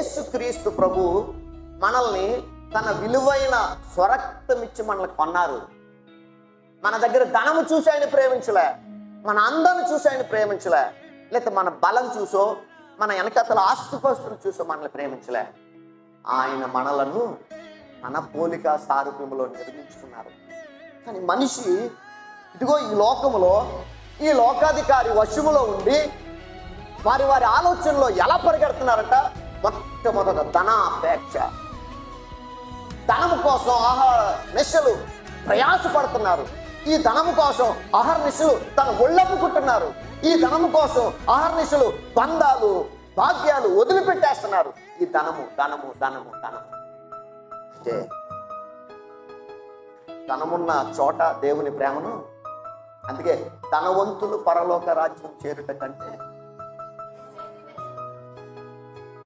యేసుక్రీస్తు ప్రభు మనల్ని తన విలువైన స్వరక్తమిచ్చి మనల్ని కొన్నారు. మన దగ్గర ధనము చూసి ఆయన ప్రేమించలే. మన అందాన్ని చూసి ఆయన ప్రేమించలే. లేకపోతే మన బలం చూసో మన వెనకతల ఆస్తిపాస్తులు చూసో మనల్ని ప్రేమించలే. ఆయన మనలను మన పోలిక సారూప్యములో నిర్మించుకున్నారు. కానీ మనిషి ఇదిగో ఈ లోకములో ఈ లోకాధికారి వశములో ఉండి వారి వారి ఆలోచనలో ఎలా పరిగెడుతున్నారంట? మొట్టమొదట ధనాపేక్ష ధనము కోసం ఆహార నిశలు ప్రయాసపడుతున్నారు. ఈ ధనము కోసం ఆహార నిశలు తన ఒళ్ళమ్ముకుంటున్నారు. ఈ ధనము కోసం ఆహార బంధాలు భాగ్యాలు వదిలిపెట్టేస్తున్నారు. ఈ ధనము ధనము ధనము ధనము. అంటే ధనమున్న చోట దేవుని ప్రేమను అందుకే ధనవంతులు పరలోక రాజ్యం చేరుట కంటే